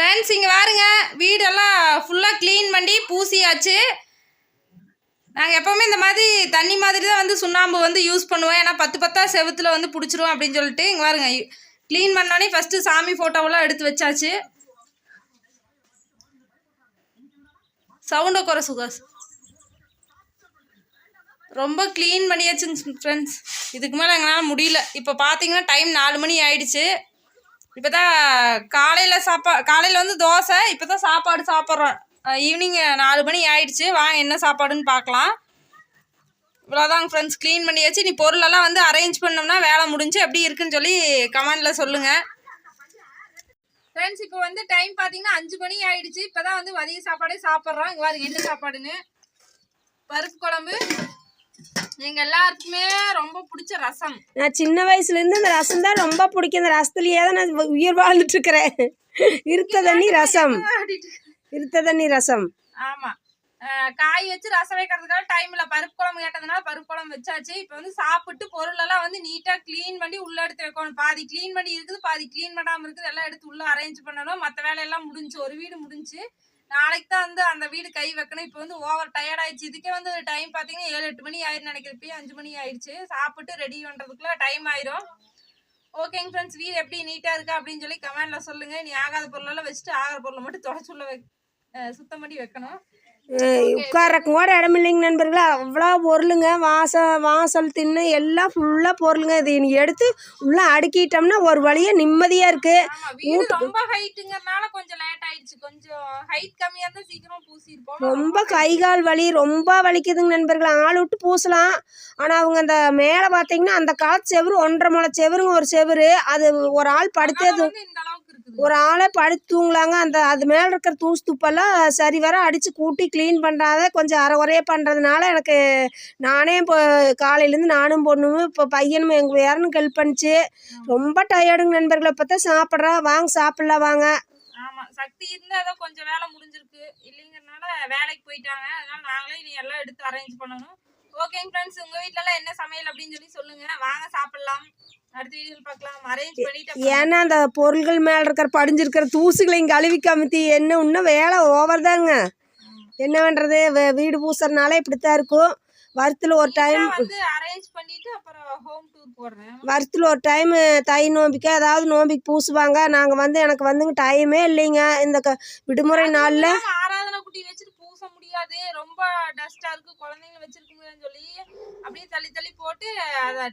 Friends இங்கே பாருங்க வீடெல்லாம் ஃபுல்லாக க்ளீன் பண்ணி பூசியாச்சு. நாங்கள் எப்போவுமே இந்த மாதிரி தண்ணி மாதிரி தான் வந்து சுண்ணாம்பு வந்து யூஸ் பண்ணுவோம். ஏன்னா பத்து பத்தா செவுத்துல வந்து பிடிச்சிரும் அப்படின்னு சொல்லிட்டு இங்கே பாருங்க க்ளீன் பண்ணோடனே ஃபஸ்ட்டு சாமி ஃபோட்டோவெல்லாம் எடுத்து வச்சாச்சு. சவுண்டை குறை சுகாஸ். ரொம்ப க்ளீன் பண்ணியாச்சுங்க ஃப்ரெண்ட்ஸ் இதுக்கு மேலே எங்களால் முடியல. இப்போ பார்த்தீங்கன்னா டைம் நாலு மணி ஆயிடுச்சு. இப்போ தான் காலையில் சாப்பா காலையில் வந்து தோசை இப்போ தான் சாப்பாடு சாப்பிட்றோம். ஈவினிங் நாலு மணி ஆயிடுச்சு. வாங்க என்ன சாப்பாடுன்னு பார்க்கலாம். இவ்வளோதாங்க ஃப்ரெண்ட்ஸ் க்ளீன் பண்ணியாச்சு. நீ பொருளெல்லாம் வந்து அரேஞ்ச் பண்ணோம்னா வேலை முடிஞ்சு எப்படி இருக்குன்னு சொல்லி கமெண்டில் சொல்லுங்கள் ஃப்ரெண்ட்ஸ் இப்போ வந்து டைம் பார்த்தீங்கன்னா அஞ்சு மணி ஆயிடுச்சு. இப்போ தான் வந்து மதிய சாப்பாடே சாப்பிட்றோம். இங்கே பாருங்க என்ன சாப்பாடுன்னு. பருப்பு குழம்பு. எங்கள் எல்லாருக்குமே ரொம்ப பிடிச்ச ரசம். நான் சின்ன வயசுலேருந்து இந்த ரசம் தான் ரொம்ப பிடிக்கும். இந்த ரசத்துலேயே தான் நான் உயிர் வாழ்ந்துட்டு இருக்கிறேன் இருத்த தண்ணி ரசம். இருத்த தண்ணி ரசம். ஆமா. காய் வச்சு ரசம் வைக்கிறதுக்காக டைம்ல பருப்பு குழம்பு கேட்டதுனால பருப்பு குழம்பு வச்சாச்சு. இப்போ வந்து சாப்பிட்டு பொருள் எல்லாம் வந்து நீட்டா க்ளீன் பண்ணி உள்ள எடுத்து வைக்கணும். பாதி க்ளீன் பண்ணி இருக்குது பாதி க்ளீன் பண்ணாம இருக்குது. எல்லாம் எடுத்து உள்ள அரேஞ்ச் பண்ணணும். மற்ற வேலையெல்லாம் முடிஞ்சு ஒரு வீடு முடிஞ்சு நாளைக்கு தான் வந்து அந்த வீடு கை வைக்கணும். இப்போ வந்து ஓவர் டயர்ட் ஆயிடுச்சு. இதுக்கே வந்து டைம் பார்த்தீங்கன்னா ஏழு எட்டு மணி ஆயிரும் நினைக்கிறப்பயே அஞ்சு மணி ஆயிடுச்சு. சாப்பிட்டு ரெடி பண்ணுறதுக்குள்ள டைம் ஆயிரும். ஓகேங்க ஃப்ரெண்ட்ஸ் வீடு எப்படி நீட்டாக இருக்கா அப்படின்னு சொல்லி கமெண்டில் சொல்லுங்கள் நீ ஆகாத பொருளெல்லாம் வச்சுட்டு ஆகிற பொருளை மட்டும் தொடச்சுள்ள வை சுத்தம் பண்ணி வைக்கணும். உட்காரக்கும் கூட இடம் இல்லைங்க நண்பர்களே. அவ்வளோ பொருளுங்க. வாசல் வாசல் தின்னு எல்லாம் ஃபுல்லாக பொருளுங்க. இது நீ எடுத்து உள்ளே அடுக்கிட்டோம்னா ஒரு வழியாக நிம்மதியாக இருக்குது ரொம்ப ஹைட்டுங்கறனால கொஞ்சம் லேட் ஆயிடுச்சு. கொஞ்சம் ஹைட் கம்மியா இருந்தா சீக்கிரம் பூசிருப்போம் ரொம்ப கை கால் வலி ரொம்ப வலிக்குதுங்க நண்பர்களே. ஆள் விட்டு பூசலாம். ஆனால் அவங்க அந்த மேலே பார்த்தீங்கன்னா அந்த காற்று செவுரு ஒன்றரை முளை செவுருங்க ஒரு செவுரு. அது ஒரு ஆள் படுத்தே ஒரு ஆளே படுத்து தூங்கலாங்க. அந்த அது மேலே இருக்கிற தூசு துப்பெல்லாம் சரி வர அடித்து கூட்டி க்ளீன் பண்ணுறாத கொஞ்சம் அரை குறைய பண்ணுறதுனால எனக்கு நானே இப்போ காலையிலேருந்து நானும் பொண்ணும் இப்போ பையனும் எங்கள் வேறனும் ஹெல்ப் பண்ணிச்சு. ரொம்ப டயர்டுங்க நண்பர்களை. தான் சாப்பிட்றா. வாங்க சாப்பிட்லாம் வாங்க. ஆமா. சக்தி இருந்தா ஏதோ கொஞ்சம் வேலை முடிஞ்சிருக்கு. இல்லைங்கறனால வேலைக்கு போயிட்டாங்க. அதனால நாங்களே இனி எல்லாம் எடுத்து அரேஞ்ச் பண்ணணும். ஓகேங்க ஃப்ரெண்ட்ஸ் உங்க வீட்ல எல்லாம் என்ன சமையல் அப்படின்னு சொல்லி சொல்லுங்க. வாங்க சாப்பிடலாம். அடுத்த வீடியோல பார்க்கலாம். அரேஞ்ச் பண்ணிட்டு அப்புறம் ஏன்னா அந்த பொருள்கள் மேலே இருக்கிற படிஞ்சிருக்கிற தூசுகளை இங்கே கமுத்தி. என்ன இன்னும் வேலை ஓவர் தாங்க. என்ன பண்ணுறது வீடு பூசுறதுனால இப்படித்தான் இருக்கும். வருத்தில் ஒரு டைம் அரேஞ்ச் பண்ணிட்டு அப்புறம் ஹோம் டூர் போடுறேன். வருஷத்தில் ஒரு டைம் தை நோம்பிக்கு ஏதாவது நோம்பிக்கு பூசுவாங்க. நாங்கள் வந்து எனக்கு வந்துங்க டைமே இல்லைங்க. இந்த விடுமுறை நாளில் ஆராதனை குட்டி வச்சுட்டு பூச முடியாது. ரொம்ப டஸ்டா இருக்கு. குழந்தைங்க வச்சிருக்க முடியாதுன்னு சொல்லி அப்படியே தள்ளி தள்ளி போட்டு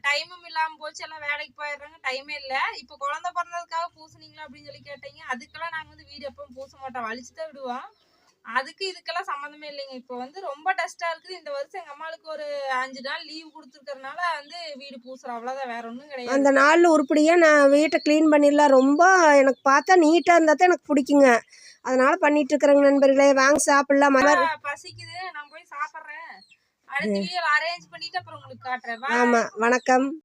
டைமும் இல்லாம போச்சு. எல்லாம் வேலைக்கு போயிடுறாங்க. டைமே இல்ல. இப்போ குழந்தை பிறந்ததுக்காக பூசுனீங்களா அப்படின்னு சொல்லி கேட்டீங்க. அதுக்கெல்லாம் நாங்க வந்து வீடு எப்பவும் பூச மாட்டோம். வலிச்சு தான் விடுவோம். அதுக்கு இதுக்கெல்லாம் சம்மந்தமே இல்லைங்க. இப்போ வந்து ரொம்ப டஸ்டா இருக்குது. இந்த வருஷம் எங்க அம்மாளுக்கு ஒரு அஞ்சு நாள் லீவ் கொடுத்துருக்கறனால வந்து வீடு பூசுறோம். அவ்வளவுதான். வேற ஒண்ணும் கிடையாது. அந்த நாளில் உருப்படியாக நான் வீட்டை க்ளீன் பண்ணிடலாம். ரொம்ப எனக்கு பார்த்தா நீட்டாக இருந்தால் தான் எனக்கு பிடிக்குங்க. அதனால் பண்ணிட்டு இருக்கிறேங்க நண்பர்களே. வாங்க சாப்பிடலாம். பசிக்குது. நான் போய் சாப்பிடுறேன். அடுத்த வீடியோ அரேஞ்ச் பண்ணிட்டு அப்புறம் உங்களுக்கு காட்டுறேன். ஆமாம் வணக்கம்.